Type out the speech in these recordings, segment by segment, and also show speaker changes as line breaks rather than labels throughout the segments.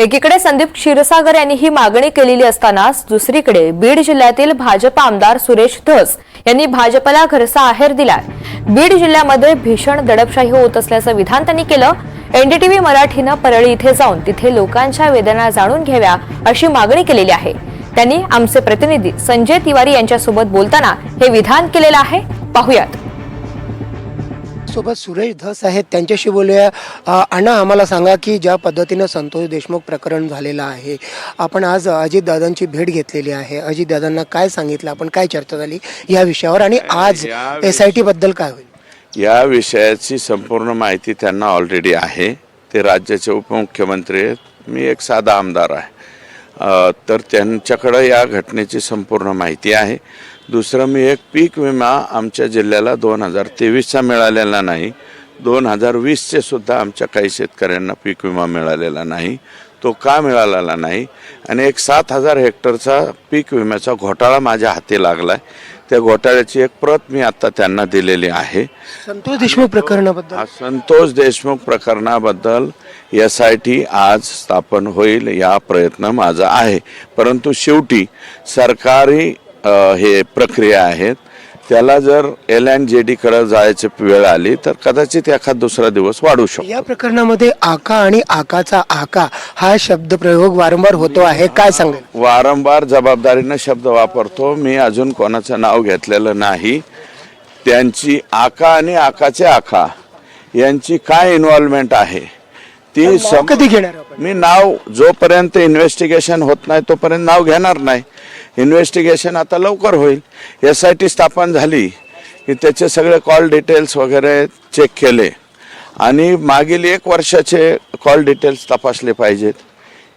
एकीकडे संदीप क्षीरसागर यांनी ही मागणी केलेली असतानाच दुसरीकडे बीड जिल्ह्यातील भाजप आमदार सुरेश धस यांनी भाजपला घरचा आहेर दिलाय. बीड जिल्ह्यामध्ये भीषण दडपशाही होत असल्याचं विधान त्यांनी केलं. एनडीटीव्ही मराठीनं परळी इथे जाऊन तिथे लोकांच्या वेदना जाणून घ्याव्या अशी मागणी केलेली आहे. त्यांनी आमचे प्रतिनिधी संजय तिवारी यांच्यासोबत बोलताना हे विधान केलेलं आहे. पाहुयात.
सोबत सुरेश धस आहेत. त्यांच्याशी बोलूया. अण्णा आम्हाला सांगा की ज्या पद्धतीनं संतोष देशमुख प्रकरण झालेलं आहे. आपण आज अजितदादांची भेट घेतलेली आहे. अजितदादांना काय सांगितलं? आपण काय चर्चा झाली या विषयावर? आणि आज एस आय टी बद्दल काय होईल?
या विषयाची संपूर्ण माहिती त्यांना ऑलरेडी आहे. ते राज्याचे उपमुख्यमंत्री आहेत. मी एक साधा आमदार आहे. तर त्यांच्याकडं या घटनेची संपूर्ण माहिती आहे. दुसरं मी एक पीक विमा आमच्या जिल्ह्याला दोन हजार तेवीसचा मिळालेला नाही. दोन हजार वीसचे सुद्धा आमच्या काही शेतकऱ्यांना पीक विमा मिळालेला नाही. तो का मिळालेला नाही? आणि एक सात हजार हेक्टरचा पीक विम्याचा घोटाळा माझ्या हाती लागलाय. त्या घोटाळ्याची एक प्रत मी आता त्यांना दिलेली आहे.
संतोष देशमुख प्रकरणाबद्दल?
संतोष देशमुख प्रकरणाबद्दल एस आय टी आज स्थापन होईल या प्रयत्न माझा आहे. परंतु शेवटी सरकारी हे प्रक्रिया आहेत. त्याला जर एल अँड जे डीकडे जायची वेळ आली तर कदाचित एखाद दुसरा दिवस वाढू शकतो.
या प्रकरणामध्ये आका आणि आकाचा आका हा शब्द प्रयोग वारंवार होतो आहे. काय सांगेल?
वारंवार जबाबदारीनं शब्द वापरतो. मी अजून कोणाचं नाव घेतलेलं नाही. त्यांची आका आणि आकाचे आका यांची काय इन्व्हॉल्वमेंट आहे? ती सम
कधी घेणार आपण?
मी नाव जोपर्यंत इन्व्हेस्टिगेशन होत नाही तोपर्यंत नाव घेणार नाही. इन्व्हेस्टिगेशन आता लवकर होईल. एस आय टी स्थापन झाली की त्याचे सगळे कॉल डिटेल्स वगैरे चेक केले. आणि मागील एक वर्षाचे कॉल डिटेल्स तपासले पाहिजेत.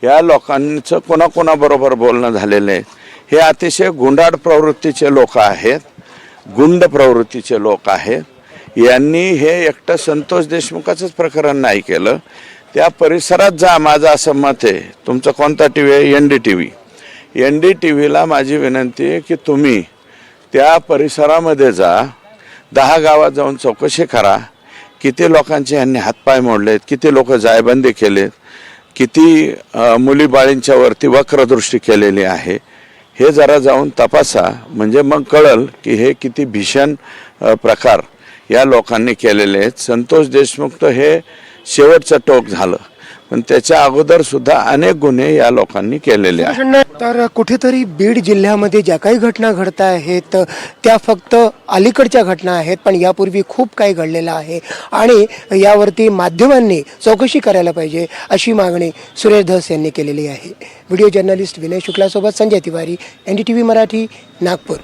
या लोकांचं कोणाकोणाबरोबर बोलणं झालेलं आहे. हे अतिशय गुंडाळ प्रवृत्तीचे लोक आहेत. गुंड प्रवृत्तीचे लोक आहेत. यांनी हे एकटं संतोष देशमुखाचंच प्रकरण नाही केलं. त्या परिसरात जा माझं असं मत आहे. तुमचं कोणता टी व्ही आहे? N D T V N D T व्हीला माझी विनंती आहे की तुम्ही त्या परिसरामध्ये जा. दहा गावात जाऊन चौकशी करा. किती लोकांचे यांनी हातपाय मोडलेत किती लोक जायबंदी केलेत किती मुली मुलीबाळींच्या वरती वक्रदृष्टी केलेली आहे हे जरा जाऊन तपासा. म्हणजे मग कळल की हे किती भीषण प्रकार या लोकांनी केलेले आहेत. संतोष देशमुख तर हे शेवटचं टोक झालं. पण त्याच्या अगोदर सुद्धा अनेक गुन्हे या लोकांनी केलेले आहेत.
तर कुठेतरी बीड जिल्ह्यामध्ये ज्या काही घटना घडत आहेत त्या फक्त अलीकडच्या घटना आहेत पण यापूर्वी खूप काही घडलेलं आहे. आणि यावरती माध्यमांनी चौकशी करायला पाहिजे अशी मागणी सुरेश धस यांनी केलेली आहे. Video journalist Vinay शुक्लासोबत Sanjay Tiwari N D T V Marathi Nagpur.